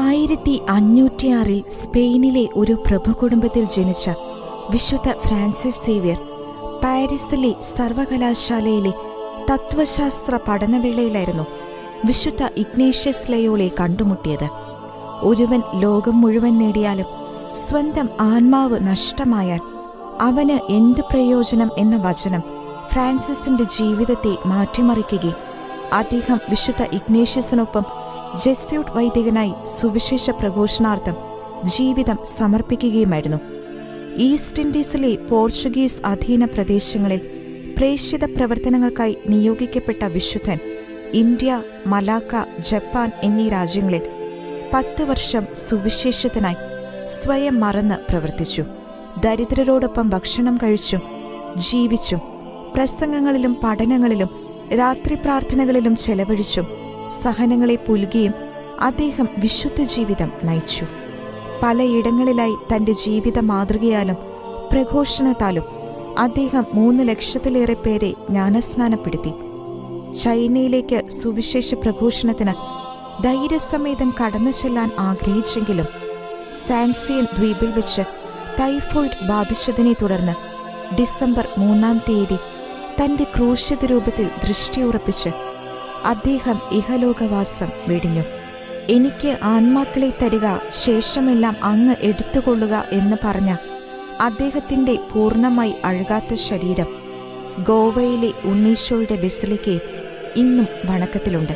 ആയിരത്തി അഞ്ഞൂറ്റിയാറിൽ സ്പെയിനിലെ ഒരു പ്രഭുകുടുംബത്തിൽ ജനിച്ച വിശുദ്ധ ഫ്രാൻസിസ് സേവ്യർ പാരീസിലെ സർവകലാശാലയിലെ തത്വശാസ്ത്ര പഠനവേളയിലായിരുന്നു വിശുദ്ധ ഇഗ്നേഷ്യസ് ലയോളെ കണ്ടുമുട്ടിയത്. ഒരുവൻ ലോകം മുഴുവൻ നേടിയാലും സ്വന്തം ആത്മാവ് നഷ്ടമായാൽ അവന് എന്ത് പ്രയോജനം എന്ന വചനം ഫ്രാൻസിസിന്റെ ജീവിതത്തെ മാറ്റിമറിക്കുകയും അദ്ദേഹം വിശുദ്ധ ഇഗ്നേഷ്യസിനൊപ്പം ജെസ്യൂട്ട് വൈദികനായി സുവിശേഷ പ്രഘോഷണാർത്ഥം ജീവിതം സമർപ്പിക്കുകയുമായിരുന്നു. ഈസ്റ്റ് ഇൻഡീസിലെ പോർച്ചുഗീസ് അധീന പ്രദേശങ്ങളിൽ പ്രേക്ഷിത പ്രവർത്തനങ്ങൾക്കായി നിയോഗിക്കപ്പെട്ട വിശുദ്ധൻ ഇന്ത്യ മലാക്ക ജപ്പാൻ എന്നീ രാജ്യങ്ങളിൽ പത്ത് വർഷം സുവിശേഷത്തിനായി സ്വയം മറന്ന് പ്രവർത്തിച്ചു. ദരിദ്രരോടൊപ്പം ഭക്ഷണം കഴിച്ചും ജീവിച്ചും പ്രസംഗങ്ങളിലും പഠനങ്ങളിലും രാത്രി പ്രാർത്ഥനകളിലും ചെലവഴിച്ചും സഹനങ്ങളെ പുലുകിയും അദ്ദേഹം വിശുദ്ധ ജീവിതം നയിച്ചു. പലയിടങ്ങളിലായി തന്റെ ജീവിത മാതൃകയാലും പ്രഘോഷണത്താലും അദ്ദേഹം മൂന്ന് ലക്ഷത്തിലേറെ പേരെ ജ്ഞാനസ്നാനപ്പെടുത്തി. ചൈനയിലേക്ക് സുവിശേഷ പ്രഘോഷണത്തിന് ധൈര്യസമേതം കടന്നു ചെല്ലാൻ ആഗ്രഹിച്ചെങ്കിലും സാൻസിയൻ ദ്വീപിൽ വെച്ച് ടൈഫോയിഡ് ബാധിച്ചതിനെ തുടർന്ന് ഡിസംബർ മൂന്നാം തീയതി തന്റെ ക്രൂശിത രൂപത്തിൽ ദൃഷ്ടിയുറപ്പിച്ച് അദ്ദേഹം ഇഹലോകവാസം വെടിഞ്ഞു. എനിക്ക് ആത്മാക്കളെ തരിക ശേഷമെല്ലാം അങ്ങ് എടുത്തുകൊള്ളുക എന്ന് പറഞ്ഞ അദ്ദേഹത്തിന്റെ പൂർണമായി അഴുകാത്ത ശരീരം ഗോവയിലെ ഉണ്ണീശോയുടെ ബസിലിക്കയിൽ ഇന്നും വണക്കത്തിലുണ്ട്.